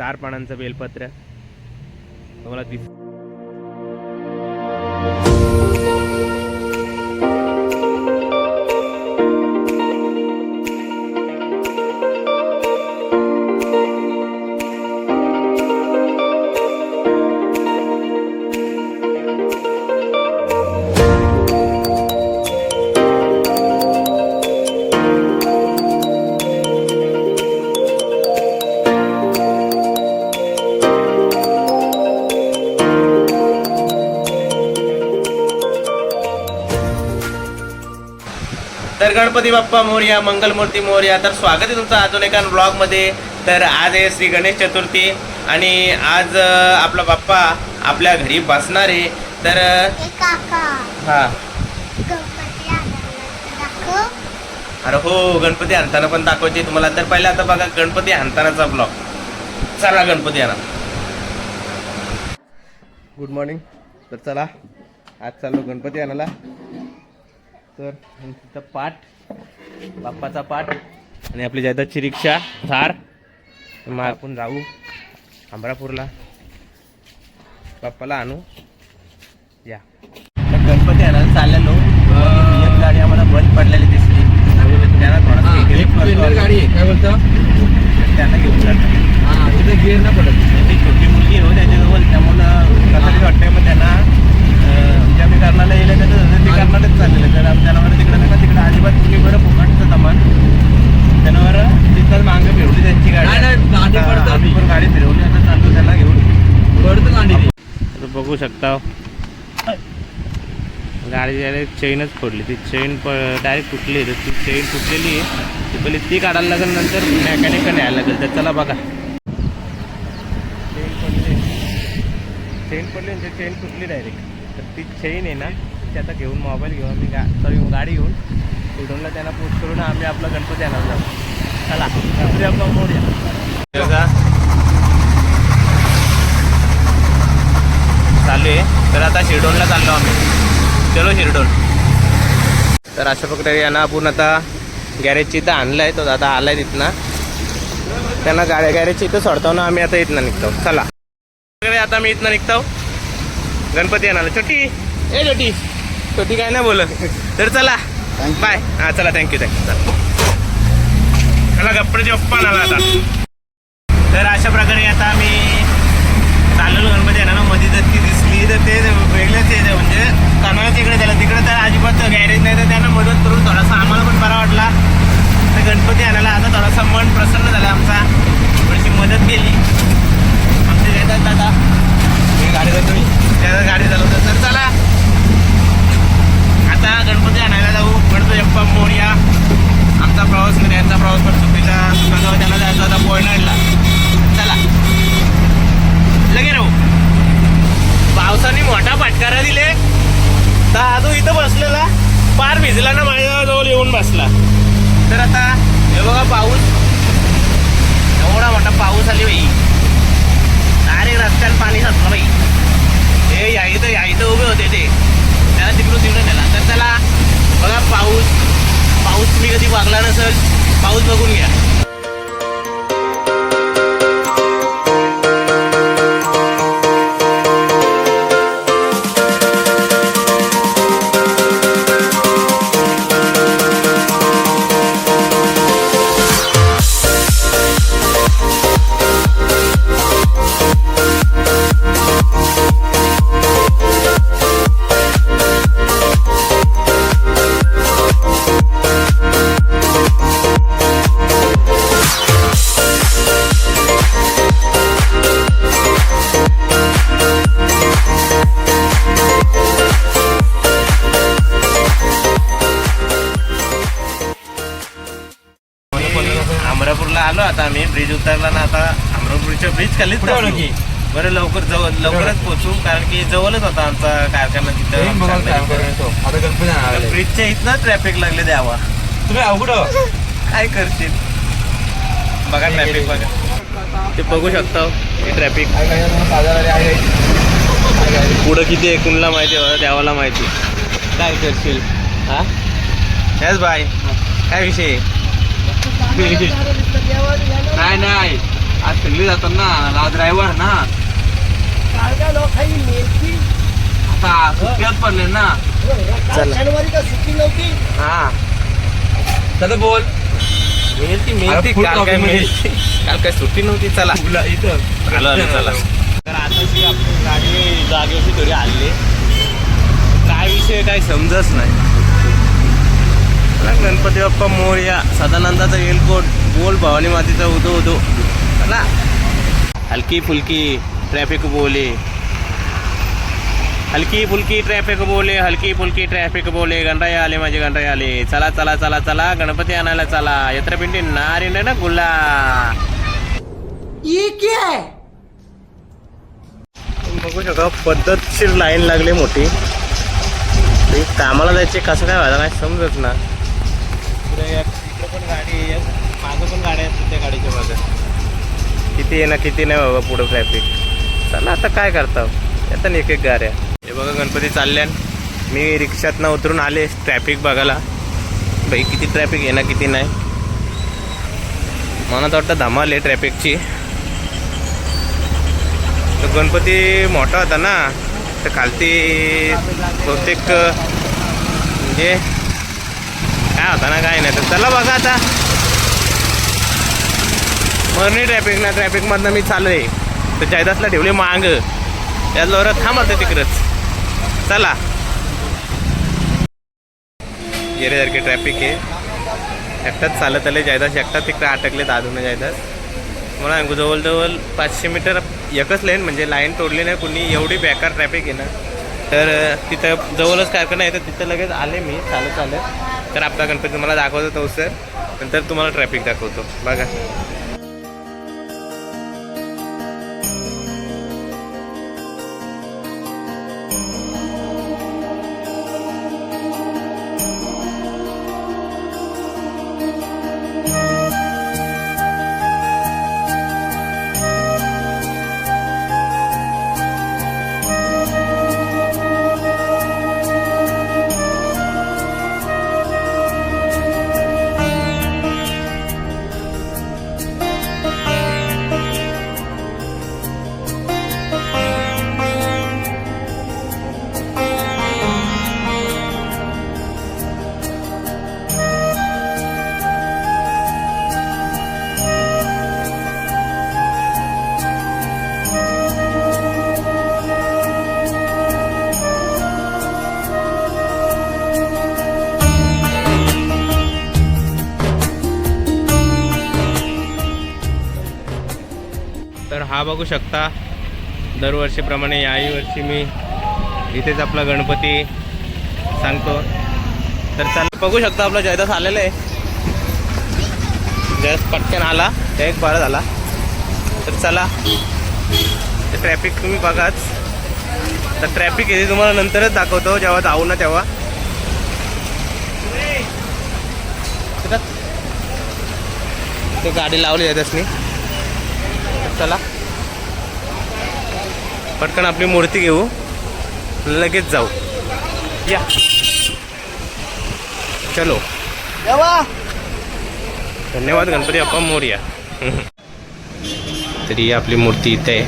चार पानांचं बेलपत्र. तुम्हाला दिस गणपती बाप्पा मोर्या मंगलमूर्ती मोर्या. तर स्वागत आहे तुमचं अजून एका ब्लॉगमध्ये तर आज आहे श्री गणेश चतुर्थी आणि आज आपला बाप्पा आपल्या घरी बसणार आहे. तर हा अरे हो गणपती आणताना पण दाखवायचे तुम्हाला तर पहिला आता बघा गणपती आणतानाचा ब्लॉग चला गणपती आणा. गुड मॉर्निंग तर चला आज चाललो गणपती आणायला. तर तिथं पाठ बाप्पाचा पाठ आणि आपली जायदाची रिक्षा थार मग आपण जाऊ अमरापूरला. बाप्पाला आणू. या. गणपती आणायला चाललेलो. गाडी आम्हाला बंद पडलेली दिसली. त्यांना थोडा गाडी काय बोलतो? त्यांना घेऊन जातो हा तिथे गिअर ना पडत. ती छोटी मुलगी हो त्याच्याजवळ. त्यामुळं कसं वाटतंय मग त्यांना अं, ज्या मी कर्नाला येईल त्याचं ते कर्नाटक चाललेलं तर आम्ही त्यांना तिकडे नाही तिकडे अजिबात तुम्ही बरं फुकटचं तमान त्यांना तिथं मागं फिरवली त्यांची गाडी. नाही, नाही, गाडी आता पडतं. आम्ही पण गाडी फिरवली आता चालतो त्यांना घेऊन. पडतं गाडी ती. तर बघू शकता. गाडी डायरेक्ट चेनच फोडली. ती चेन डायरेक्ट तुटली तर ती चेन तुटलेली आहे. ती पहिली ती काढायला लागेल नंतर मेकॅनिककडे न्यायला लागेल. तर चला बघा. चेन पडली. चेन पडली म्हणजे चेन तुटली डायरेक्ट तर ती चेन आहे ना ती आता घेऊन मोबाईल घेऊन आम्ही गा सॉरी गाडी घेऊन उडूनला त्यांना पोस्ट करून आम्ही आपला गणपती आणायला जाऊ. चला गणपती आपला मोड्या. चालू आहे. तर आता शिरडोनला चाललो आम्ही. चलो शिरडोन. तर अशा प्रकारे यांना आपण आता गॅरेजची इथं आणलं आहे तो दादा आलाय तिथनं. त्यांना गाड्या गॅरेजची इथं सोडतो ना आम्ही आता इथनं निघतो. चला. आता मी इथनं निघतो. गणपती येणार छोटी. ए छोटी. छोटी काय नाही बोलत. तर चला. बाय हां चला थँक्यू थँक्यू चला. चला गप्पाची पप्पा आला आता. तर अशा प्रकारे आता आम्ही चाललेलो गणपती येणार मध्ये जर ती दिसली तर ते वेगळंच आहे ते म्हणजे कर्नाटक इकडे त्याला. तिकडे तर अजिबात गॅरेज नाही तर त्यांना मदत करून थोडासा आम्हाला पण बरा वाटला. तर गणपती आणायला आता थोडासा मन प्रसन्न झाला आमचा. थोडीशी मदत केली. आमचे येतात दादा. मी गाडी करतो मी त्याला गाडी चालवतात तर चला. आता गणपती आणायला जाऊ. गणपती बाप्पा मोर्या आमचा प्रवास म्हणजे यांचा प्रवास पण चुकीचा. सुखागाव त्यांना जायचा होता पोयनाडला चला. लगे राहू. पावसाने मोठा फटकारा दिले. तर आजू इथं बसलेला. पार भिजला ना माझ्याजवळ येऊन बसला. तर आता हे बघा पाऊस. एवढा मोठा पाऊस आली बाई. डायरेक्ट रस्त्याला पाणी साचलं बाई. हे या इथं या इथं उभे होते ते. त्याला तिकडून तिकडून नेला. तर त्याला बघा पाऊस पाऊस तुम्ही कधी वागला नसेल पाऊस बघून घ्या. उतरला ना आता अमरापूरच्या ब्रिज खालीच थांबलो. की? बरं लवकर जवळ लवकरच पोहोचू कारण की जवळच होता आमचा कारखाना तिथं. आता गणपती ब्रिजच्या इथनं ट्रॅफिक लागले द्यावा. तुम्ही अवघड हो. काय करशील? बघा ट्रॅफिक बघा. ते बघू शकता हे ट्रॅफिक काय काय मला बाजारात आहे काय काय पुढं किती आहे कुणला माहिती आहे? देवाला माहिती. काय करशील? हा? हेच बाय काय विषय. नाही नाही. आज फिरली जातात ना ड्रायव्हर ना. आता सुट्ट्यात पडले ना. चला. हा. चला बोल. full काल काय काल सुट्टी नव्हती? चला. तुला इथं. आलो आलो चला. तर आताची आपली गाडी जागेवरची थोडी आली काय विषय काय समजच नाही. चला, गणपती बाप्पा मोरया सदानंदाचा एलकोट बोल भवानी मातीचा उदो उदो चला. हलकी फुलकी ट्रॅफिक बोले. हलकी फुलकी ट्रॅफिक बोले हलकी फुलकी ट्रॅफिक बोले. गणराई आले माझे गणराई आले. चला चला चला चला. गणपती आणायला चला. यत्रपिंडी नारिंड ना गुल्ला. बघू शकता पद्धतशीर लाईन लागली मोठी. कामाला जायचे कसं काय व्हायला काय समजत ना. इकडे पण गाडी मागं पण गाड्या आहेत त्या गाडीच्या मागं. किती ना किती नाही बाबा पुढं ट्रॅफिक चला आता काय करता? आता एक एक गाड्या. हे बघा गणपती चालल्यान. मी रिक्षातनं उतरून आले ट्रॅफिक बघायला. बाई किती ट्रॅफिक ना किती नाही. मला तर वाटतं धमाल आहे ट्रॅफिकची तो गणपती मोठा होता ना तर खालती बहुतेक म्हणजे काय होता ना काय नाही. तर चला बघा आता. मरणी ट्रॅफिक ना ट्रॅफिकमधनं मी चालू आहे. तर जयदासला ठेवले मांग. त्या जोरात थांबत तिकडंच. चला. येण्यासारखे ट्रॅफिक आहे. एकटाच चालत आले जायदास एकटाच तिकडे अटकले दादून जायदास मला सांगू जवळजवळ पाचशे मीटर एकच लाईन म्हणजे लाईन तोडली नाही कुणी एवढी बेकार ट्रॅफिक आहे ना. तर तिथं जवळच कारखाना आहे तर तिथं लगेच आले मी चालत चालत. तर आपला गणपती मला दाखवतो तो सर नंतर तुम्हाला ट्रॅफिक दाखवतो. बघा. हा बघू शकता. दरवर्षीप्रमाणे याही वर्षी मी इथेच आपला गणपती सांगतो. तर चला बघू शकता आपला जयदास आलेला आहे. जयदास पटकन आला. ते एक बरं झाला तर चला ट्रॅफिक तुम्ही बघाच. तर ट्रॅफिक येते तुम्हाला नंतरच दाखवतो जेव्हा जाऊ ना तेव्हा. ते गाडी लावली जयदासनी. चला. पटकन आपली मूर्ती घेऊ. लगेच जाऊ. या. चलो. धन्यवाद गणपती बाप्पा मोर्या तरी आपली मूर्ती इथे आहे.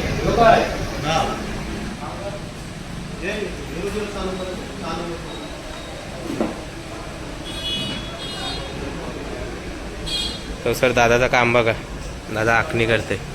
तो सर दादाचं काम बघा. दादा आखणी करते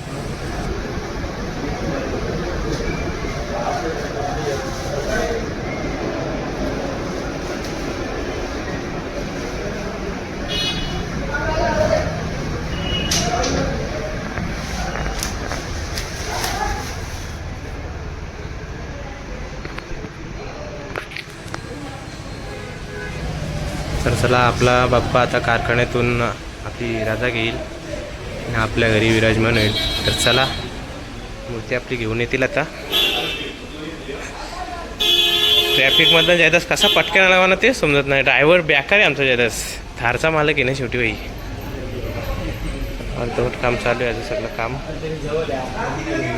तर चला आपला बाप्पा आता कारखान्यातून आपली राजा घेईल आणि आपल्या घरी विराजमान होईल. तर चला मूर्ती आपली घेऊन येतील आता. ट्रॅफिकमधला जायदास कसा पटकन आला ना ते समजत नाही. ड्रायव्हर बॅकर आहे आमचा जायदास. थारचा मालक आहे ना शेवटी बाई. अर्धवट काम चालू आहे आता सगळं काम.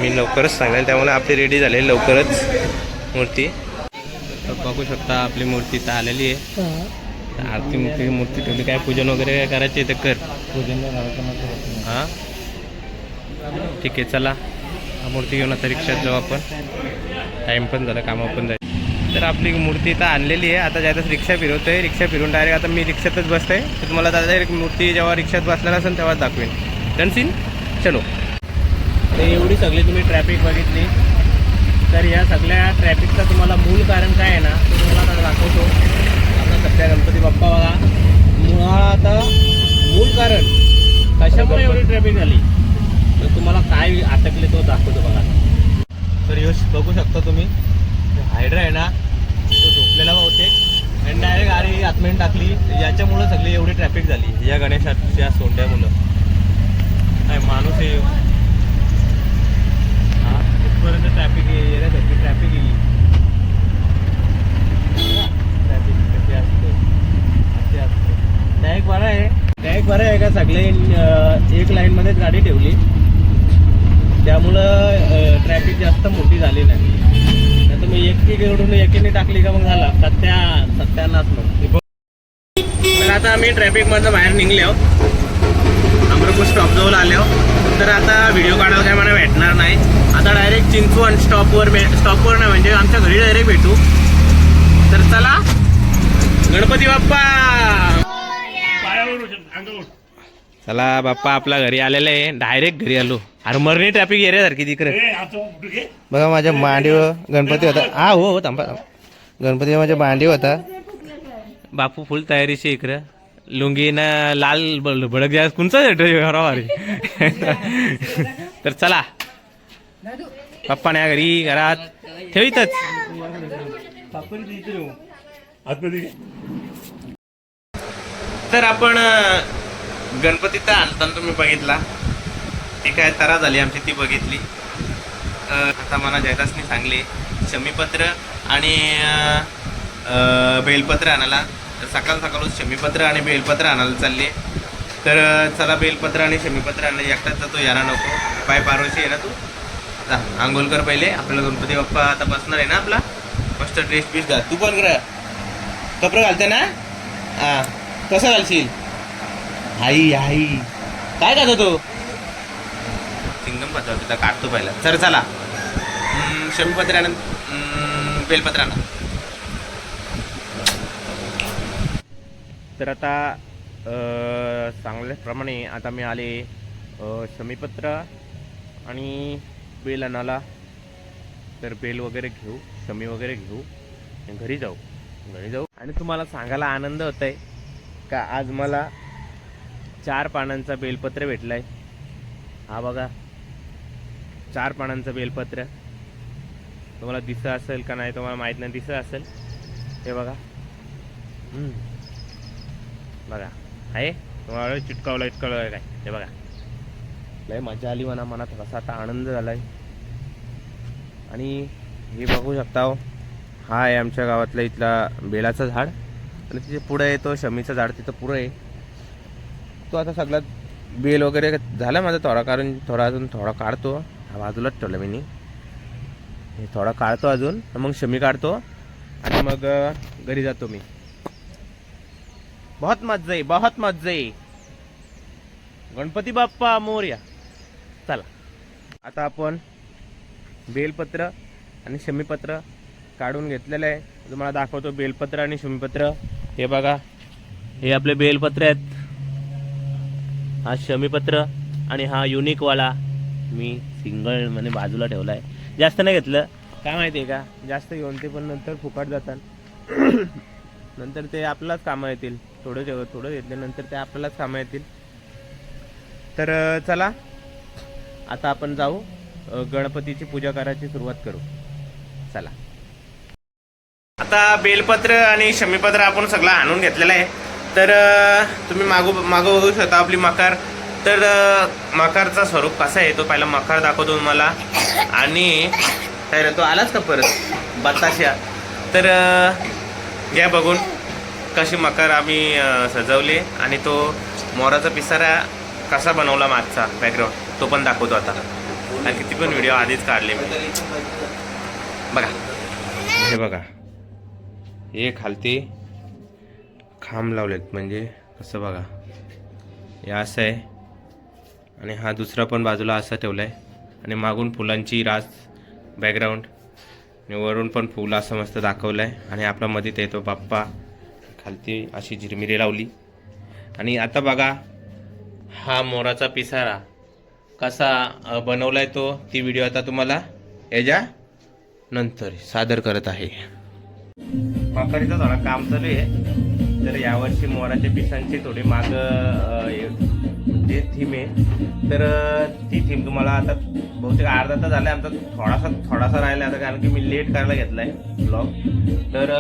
मी लवकरच सांगेल त्यामुळे आपली रेडी झाली लवकरच मूर्ती. तर बघू शकता आपली मूर्ती तर आलेली आहे. आरती मूर्ती मूर्ती ठेवली. काय पूजन वगैरे काय करायचे तर कर. पूजन हां? ठीक आहे चला. हा मूर्ती घेऊन आता रिक्षात जाऊ आपण. टाईम पण झाला कामं पण जाईल तर आपली मूर्ती इथं आणलेली आहे. आता ज्यातच रिक्षा फिरवतोय रिक्षा फिरून डायरेक्ट आता मी रिक्षातच बसतोय. तर तुम्हाला दादा एक मूर्ती जेव्हा रिक्षात बसणार असेल तेव्हा दाखवेन. डन सीन चलो. तर एवढी सगळी तुम्ही ट्रॅफिक बघितली. तर या सगळ्या ट्रॅफिकचं तुम्हाला मूळ कारण काय आहे ना ते तुम्हाला दाखवतो. आता सध्या गणपती बाप्पा बघा. मुळात मूळ कारण कशामुळे एवढी ट्रॅफिक झाली? तर तुम्हाला काय अटकले तो दाखवतो बघा. तर यश बघू शकता तुम्ही. हायड्रा आहे ना तो झोपलेला बहुतेक. आणि डायरेक्ट गाडी आतमध्ये टाकली. याच्यामुळं सगळी एवढी ट्रॅफिक झाली. या गणेशाच्या सोंड्यामुळं. काय माणूस आहे. हा इथपर्यंत ट्रॅफिक येण्यासाठी ट्रॅफिक येईल ट्रॅफिक कशी असते असे असते डायरेक्ट बरं आहे. डायरेक्ट बरं आहे का सगळे एक लाईनमध्येच गाडी ठेवली. त्यामुळं ट्रॅफिक जास्त मोठी झाली नाही. नाही तर मग एकटी घेऊन एकीने टाकली का मग झाला? सत्या सत्यानाच मग. तर आता आम्ही ट्रॅफिकमधनं बाहेर निघले आहोत. अमरपूर स्टॉप जवळ आले आहोत. तर आता व्हिडिओ काढायला काय मला भेटणार नाही. आता डायरेक्ट चिंचवण स्टॉपवर स्टॉपवर नाही म्हणजे आमच्या घरी डायरेक्ट भेटू. तर चला. गणपती बाप्पा! चला बाप्पा आपला घरी आलेला आहे. डायरेक्ट घरी आलो. अरे मरणी ट्रॅफिक एरियासारखी तिकडे. बघा माझ्या मांडीवर गणपती होता. हा हो हो थांबा. गणपती माझ्या मांडी होता. बापू फुल तयारीशी इकडं. लुंगीनं लाल ब- भडक जास्त. कोणचा बरोबर तर चला. पप्पा नाही घरी घरात. ठेवीतच तर आपण गणपतीचा गणपती तर आणताना तुम्ही बघितला. ती काय तरा झाली आमची ती बघितली. आता मला जयदासनी सांगले. शमीपत्र आणि बेलपत्र आणायला. सकाळ सकाळच शमीपत्र आणि बेलपत्र आणायला चालले. तर चला बेलपत्र आणि शमीपत्र आणायला एकटाच जातो याला नको. पाय पारोशी आहे ना तू? जा आंघोळ कर पहिले. आपल्याला गणपती बाप्पा आता बसणार आहे ना आपला? मस्त ड्रेस बीस घाल. तू पण कपडे घालते ना? हां. कसं घालशील? आई आई. काय खातो तो? चिंगम खातो तिथं काढतो पहिला. सर चला. हम्म, शमीपत्र आणा हम्म, बेलपत्र आणा. तर आता अ, सांगल्याप्रमाणे आता मी आले शमीपत्र आणि बेल आणायला. तर बेल वगैरे घेऊ शमी वगैरे घेऊ आणि घरी जाऊ. घरी जाऊ. आणि तुम्हाला सांगायला आनंद होत आहे का आज मला चार पानांचा बेलपत्र भेटलाय. हा बघा. चार पानांचं बेलपत्र. तुम्हाला दिसत असेल का नाही तुम्हाला माहीत नाही दिसत असेल. हे बघा. बघा. आहे? तुम्हाला चिटकावलं इतकवलं काय? हे बघा. लय मजा आली म्हणा मनात थोडासा आता आनंद झालाय. आणि हे बघू शकता हो. हा आहे आमच्या गावातला इथला बेलाचं झाड. आणि तिथे पुढं आहे तो शमीचं झाड तिथं पुढं आहे. तो आता सगळ्यात बेल वगैरे झाला माझा थोडा कारण थोडा अजून थोडा काढतो. हा बाजूलाच ठेवला मी हे थोडा काढतो अजून मग शमी काढतो आणि मग घरी जातो मी. बहुत मज्जा आहे बहुत मज्जा आहे गणपती बाप्पा मोर्या चला. आता आपण बेलपत्र आणि शमीपत्र काढून घेतलेलं आहे. तुम्हाला दाखवतो बेलपत्र आणि शमीपत्र. हे बघा. हे आपले बेलपत्र आहेत. हा शमीपत्र आणि हा युनिकवाला मी सिंगल म्हणजे बाजूला ठेवला आहे जास्त नाही घेतलं. काय माहिती आहे का? जास्त घेऊन ते पण नंतर फुकट जातात. नंतर ते आपल्यालाच कामं येतील. थोडं जेव थोडं घेतल्यानंतर ते आपल्यालाच कामं येतील. तर चला. आता आपण जाऊ. गणपतीची पूजा करायची सुरुवात करू. चला. आता बेलपत्र आणि शमीपत्र आपण सगळं आणून घेतलेलं आहे. तर तुम्ही मागू मागं बघू शकता आपली मकार. तर मकारचा स्वरूप कसा आहे तो पहिला मकार दाखवतो तुम्हाला. आणि काय तो आलाच का परत? बताशा. तर घ्या बघून कशी मकार आम्ही सजवली. आणि तो मोराचा पिसारा कसा बनवला मागचा बॅकग्राऊंड तो पण दाखवतो आता. आणि किती पण व्हिडिओ आधीच काढले मी. बघा. हे बघा. हे खालती खांब लावलेत म्हणजे कसं बघा. हे असं आहे. आणि हा दुसरा पण बाजूला असा ठेवला आहे आणि मागून फुलांची रास बॅकग्राऊंड आणि वरून पण फुलं असं मस्त दाखवलं आहे आणि आपला मध्ये ते येतो बाप्पा. खालती अशी झिरमिरी लावली. आणि आता बघा हा मोराचा पिसारा कसा बनवला आहे तो ती व्हिडिओ आता तुम्हाला याच्या नंतर सादर करत आहे. मकरीचं थोडा काम चालू आहे. तर यावर्षी मोराच्या पिसांची थोडी माग जे थीम आहे. तर ती थीम तुम्हाला आता बहुतेक अर्धा तर झाला आमचा थोडासा थोडासा राहिला आता कारण की मी लेट करायला घेतला आहे ब्लॉग तर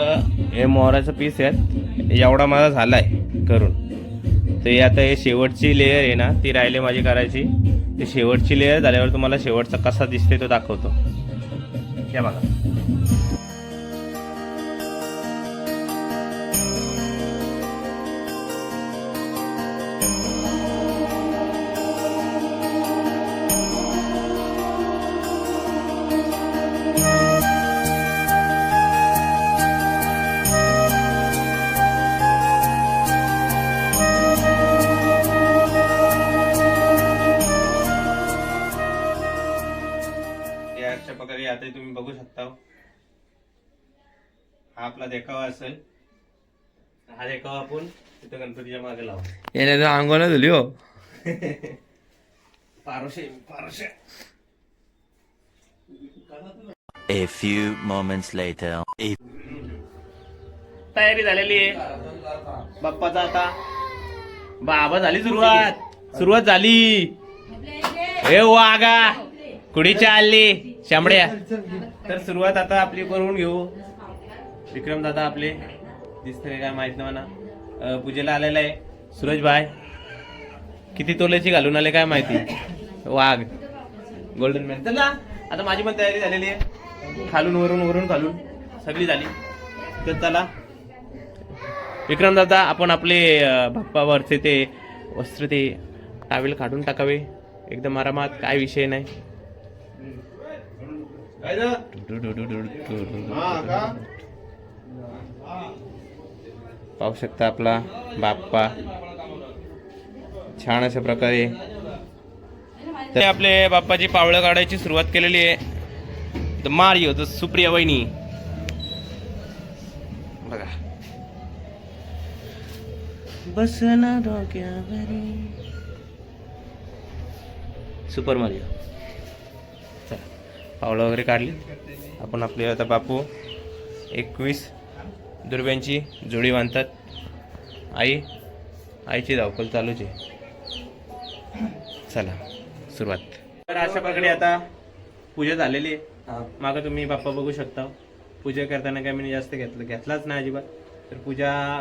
हे मोराचं पीस आहेत. एवढा माझा झाला आहे करून. तर हे आता हे शेवटची लेअर आहे ना ती राहिली माझी करायची. ती शेवटची लेअर झाल्यावर तुम्हाला शेवटचा कसा दिसते तो दाखवतो. या बघा. देखावा असेल हा देखावा आपण तिथं गणपतीच्या मागे लावू. याने तर अंगोला धुली हो. पारोशे पारोशे. A few moments later. A तयारी झालेली आहे. बाप्पाचा आता बाबा झाली सुरुवात. सुरुवात झाली. ए वागा कुडी चालली? शांबड्या तर सुरुवात आता आपली करून घेऊ. विक्रम दादा आपले दिसतंय काय माहीत नाही म्हणा पूजेला आलेला आहे. सूरज भाई किती तोल्याची घालून आले काय माहिती? वाघ. गोल्डन मॅन चला आता माझी पण तयारी झालेली आहे. खालून वरून वरून खालून. सगळी झाली. तर चला. विक्रम दादा आपण आपले बाप्पावरचे ते वस्त्र ते टावेल काढून टाकावे. एकदम आरामात काय विषय नाही. पाहू शकता आपला बाप्पा. छान अशा प्रकारे तर आपले बाप्पाची पावळं काढायची सुरुवात केलेली आहे. द मारिओ द सुप्रिया वहिनी. बघा. बसना डोक्यावरी. सुपर मारिओ चला. पावलं वगैरे काढली. आपण आपले आता बापू. एकवीस. दुर्ब्यांची जोडी बांधतात. आई आईची धावपल चालूच आहे. चला सुरुवात. तर अशा प्रकारे आता पूजा झालेली आहे. मागं तुम्ही बाप्पा बघू शकता. पूजा करताना काय मी जास्त घेतलं घेतलाच नाही अजिबात. तर पूजा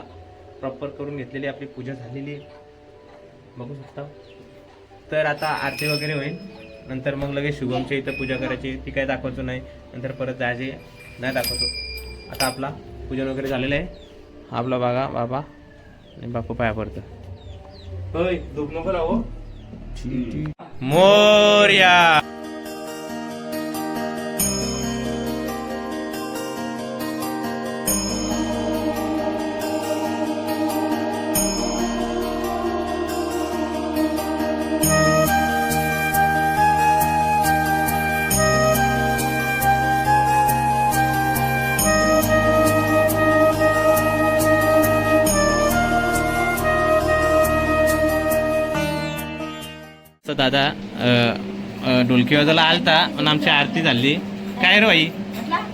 प्रॉपर करून घेतलेली आपली पूजा झालेली आहे. बघू शकता. तर आता आरती वगैरे होईल. नंतर मग लगेच शुभमच्या इथं पूजा करायची. ती काय दाखवायचो नाही. नंतर परत जायचे नाही दाखवतो. आता आपला पूजन वगैरे झालेलं आहे. आपला बागा बाबा आणि बापू पाया पडतं. होय झोप नको राहू मोर्या. दादा ढोलकी वाजायला आलता पण आमची आरती झाली. काय रे बाई?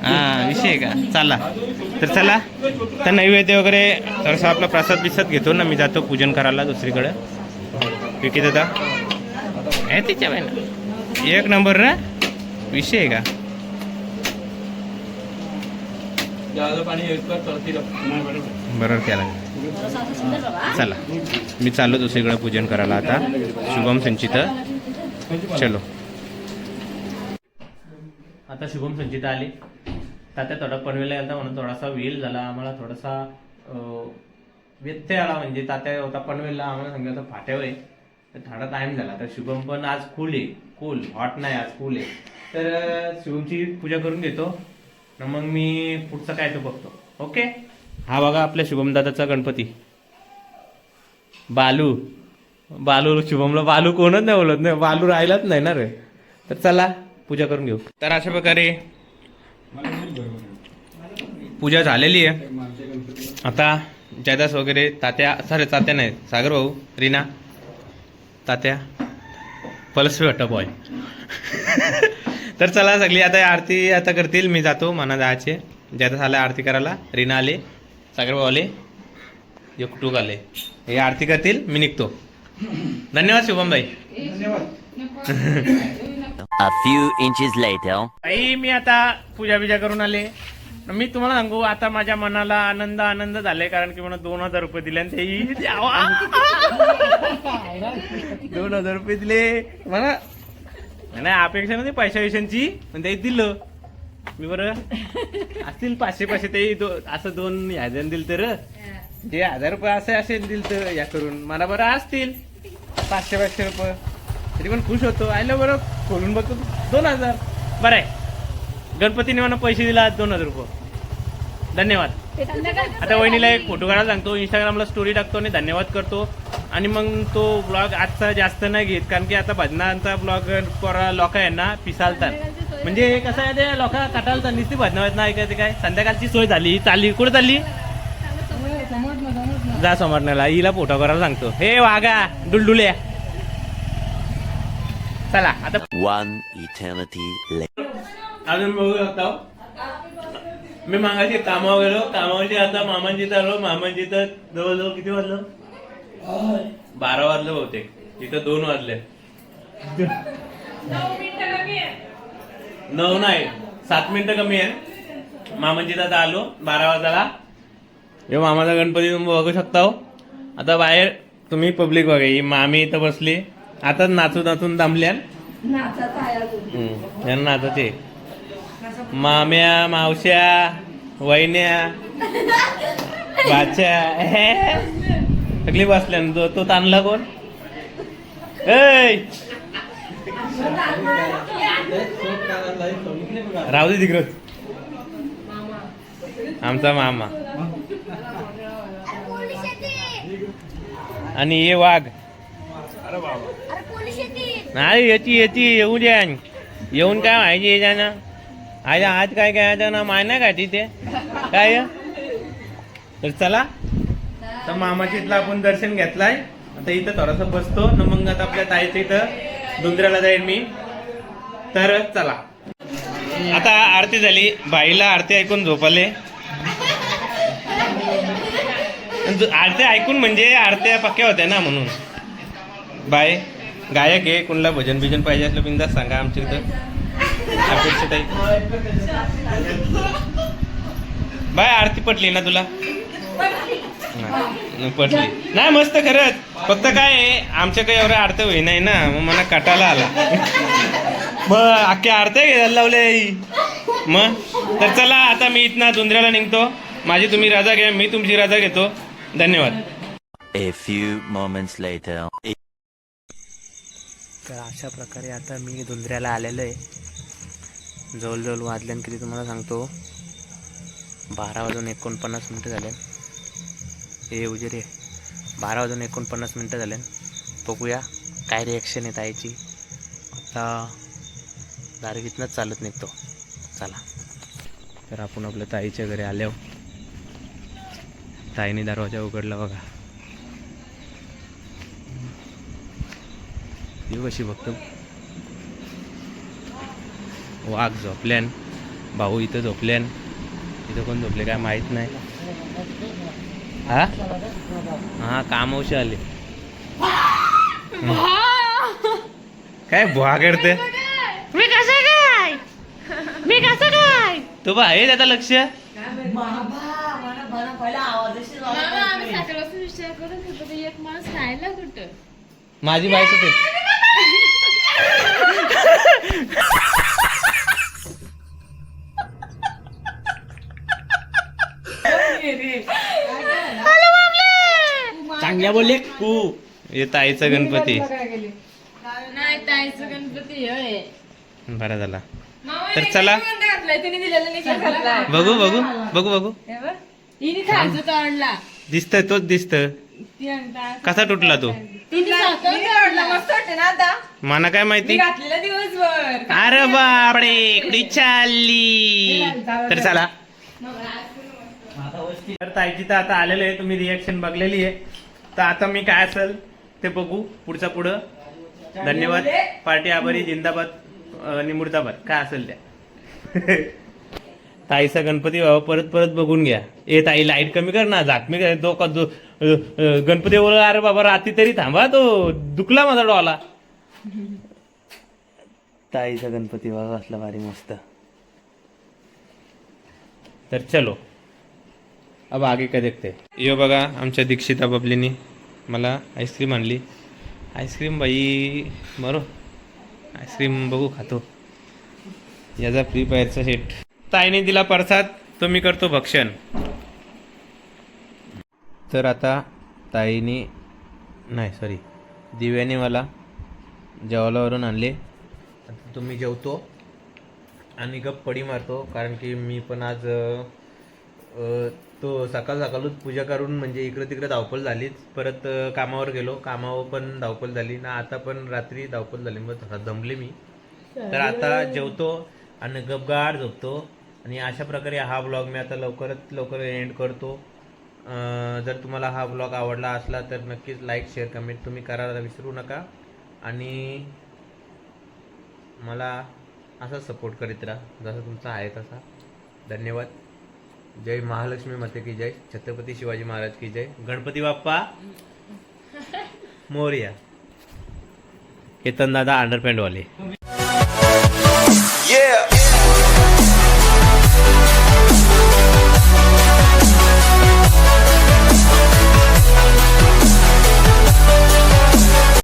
हा विषय का? चला. तर चला. तर नैवेद्य वगैरे थोडासा आपला प्रसाद बिसाद घेतो ना मी जातो पूजन करायला दुसरीकडं. विकी दादा? आहे तिच्या बाई एक नंबर ना? विषय का? बरोबर केला. चला. मी चाललो दुसरीकडे पूजन करायला आता. शुभम संचिता. चलो. आता शुभम संचिता आली. तात्या थोडा पनवेला गेलता म्हणून थोडासा वेल झाला. आम्हाला थोडासा व्यत्यय आला म्हणजे तात्या होता पनवेलला. आम्हाला सांगितलं होतं फाट्यावर आहे. तर थोडा टाईम झाला. तर शुभम पण आज कूल आहे. कूल हॉट नाही आज कूल आहे. तर शिवची शुभमची पूजा करून घेतो. ना मग मी पुढचं काय तो बघतो. ओके हा बघा आपल्या शुभमदादाचा गणपती. बालू. बालू शुभमला बालू कोणच नाही बोलत नाही. बालू राहिलाच नाही ना रे. तर चला पूजा करून घेऊ. तर अशा प्रकारे पूजा झालेली आहे. आता जयदास वगैरे तात्या सॉरी तात्या नाही सागर भाऊ रीना तात्या पलस्वी वाटतं बॉय तर चला सगळी आता आरती आता करतील मी जातो मना जायचे. जयदास आला आरती करायला रीना आले. सागर भाऊ आले एकटूक आले. हे आरती करतील मी निघतो. धन्यवाद शुभम भाई A few inches later. आई मी आता पूजा बिजा करून आले. मी तुम्हाला सांगू आता माझ्या मनाला आनंद आनंद झालाय कारण की मला दोन हजार रुपये दिले आणि तेही द्यावा. दोन हजार रुपये दिले. मला नाही अपेक्षा नव्हती पैशा विषयांची पण ते दिलं. मी बरं? असतील पाचशे पाचशे ते दो असं दोन ह्याच्यानं दिल तर? जे हजार रुपये असे असेल दिल तर या करून. मला बरं असतील. पाचशे पाचशे रुपये. तरी पण खुश होतो. आयलं बरं खोलून बघतो. दोन हजार. बरं आहे. गणपतीने मला पैसे दिला दोन हजार रुपये. धन्यवाद. आता वहिनीला एक फोटो काढायला सांगतो. इंस्टाग्रामला स्टोरी टाकतो आणि धन्यवाद करतो. आणि मग तो ब्लॉग आजचा जास्त नाही घेत. कारण की आता भजनांचा ब्लॉग लोक आहे ना पिसालतात म्हणजे कसं आहे ते लोक कटालतात नुसती भजनावर नाही ऐकायचं काय? संध्याकाळची सोय झाली चालली. कुठे चालली? जा समोरण्याला हिला फोटो करायला सांगतो. हे वागा डुलडुल्या. चला आता eternity later. अजून बघू शकता. मी मागाशी कामावर गेलो. कामावरती आता मामांची इथं आलो. मामांची इथं जवळजवळ किती वाजलं? बारा वाजलं बहुतेक. तिथं दोन वाजले. नऊ नाही. सात मिनिटं कमी आहे. मामांची इथं आता आलो. बारा वाजायला. हे मामाचा गणपती तुम्ही बघू शकता हो. आता बाहेर तुम्ही पब्लिक बघा. ही मामी इथं बसली. आता नाचून नाचून दमल्यान हम्म, यांना आता ते माम्या मावश्या वहिन्या बाच्या. सगळी बसल्या. तो ताणला कोण? ऐ! राहू दे तिकडं. आमचा मामा. आणि ये वाघ. अरे पोलीस नाही याची याची येऊ द्या येऊन काय माहिती व्हायची याच्यानं आज आज काय काय याचं ना माय नाही का तिथे? काय तर चला. तर मामाच्या इथलं आपण दर्शन घेतलाय. आता इथं थोडंसं बसतो. न मग आता आपल्या ताईच्या इथं. दुंदऱ्याला जाईल मी. तर चला. आता आरती झाली. बाईला आरती ऐकून झोपले. आरती ऐकून म्हणजे आरत्या पक्क्या होत्या ना म्हणून. बाय. गायक आहे. कोणाला भजन बिजन पाहिजे असलं बिंदास सांगा आमच्या इथं. अपेक्षित आहे. बाय आरती पटली ना तुला? नाही, पटली नाही मस्त खरंच. फक्त काय आहे आमच्या काही एवढ्या आरत्या होई नाही ना मग मला कटाला आला. मग अख्ख्या आरत्या घ्यायला लावले मग? तर चला आता मी इथनं दुंदऱ्याला निघतो. माझी तुम्ही रजा घ्या मी तुमची रजा घेतो. धन्यवाद. A few moments later. तर अशा प्रकारे आता मी दुंदऱ्याला आलेलो आहे. जवळजवळ वाजल्यान किती तुम्हाला सांगतो? बारा वाजून एकोणपन्नास मिनटं झाले. हे उजेरे बारा वाजून एकोणपन्नास मिनटं झाले. बघूया काय रिॲक्शन आहे ताईची. आता दारगीतनंच चालत निघतो. चला. तर आपण आपल्या ताईच्या घरी आल्याव ताईने दरवाजा उघडला बघा. देऊ कशी बघतो. वाघ झोपल्यान भाऊ इथं झोपल्यान इथं कोण झोपले काय माहीत नाही. हा? हा कामवशी आले. काय बुवा करते? मी कसं काय? मी कसं काय? तो बा आहे त्याचा लक्ष. माझी बायको ते. चांगल्या बोलले तू हे ताईचा गणपती. नाही ताईचं गणपती होय. बरा झाला. तर चला. तिने दिलेला निकाल घातला? बघू बघू बघू बघू. हिने खायचं तोडला. दिसतंय तोच दिसत कसा तुटला तो? मला काय माहिती? अरे बापडे इकडे चालली? तर चला. तर ताईची तर आता आलेलं आहे तुम्ही रिॲक्शन बघलेली आहे. तर आता मी काय असेल ते बघू पुढचा पुढं. धन्यवाद. पार्टी आभारी जिंदाबाद आणि मुर्दाबाद. काय असेल त्या ताईचा गणपती बाबा परत परत बघून घ्या. ए ताई लाइट कमी कर ना झाकमी कर तो का गणपती बोल अरे बाबा रात्री तरी थांबा तो दुखला माझा डोळा. ताईचा गणपती बाबा असला भारी मस्त. तर चलो. अब आगे का देखते यो बघा आमच्या दीक्षिता बबलीनी मला आईस्क्रीम आणली. आईस्क्रीम बाई बरो आईस्क्रीम बघू खातो. याचा फ्री फायरचा सेट ताईने दिला प्रसाद तो मी करतो भक्षण. तर आता ताईने नाही सॉरी दिव्याने मला जेवायलावरून आणले. तुम्ही जेवतो आणि गप्पडी मारतो कारण की मी पण आज तो सकाळ सकाळच पूजा करून म्हणजे इकडं तिकडं धावपळ झालीच. परत कामावर गेलो. कामावर पण धावपळ झाली. ना आता पण रात्री धावपळ झाली. मग थोडा दमले मी. तर आता जेवतो आणि गपगार झोपतो. आणि अशा प्रकारे हा ब्लॉग मी आता लवकरात लवकर एंड करतो. जर तुम्हाला हा ब्लॉग आवडला असला तर नक्कीच लाईक शेअर कमेंट तुम्ही करायला विसरू नका. आणि मला असा सपोर्ट करीत राहा. जसा तुमचा आहे तसा. धन्यवाद. जय महालक्ष्मी माते की जय छत्रपती शिवाजी महाराज की जय गणपती बाप्पा मोर्या केतन दादा अंडरपॅन्टवाले Yeah.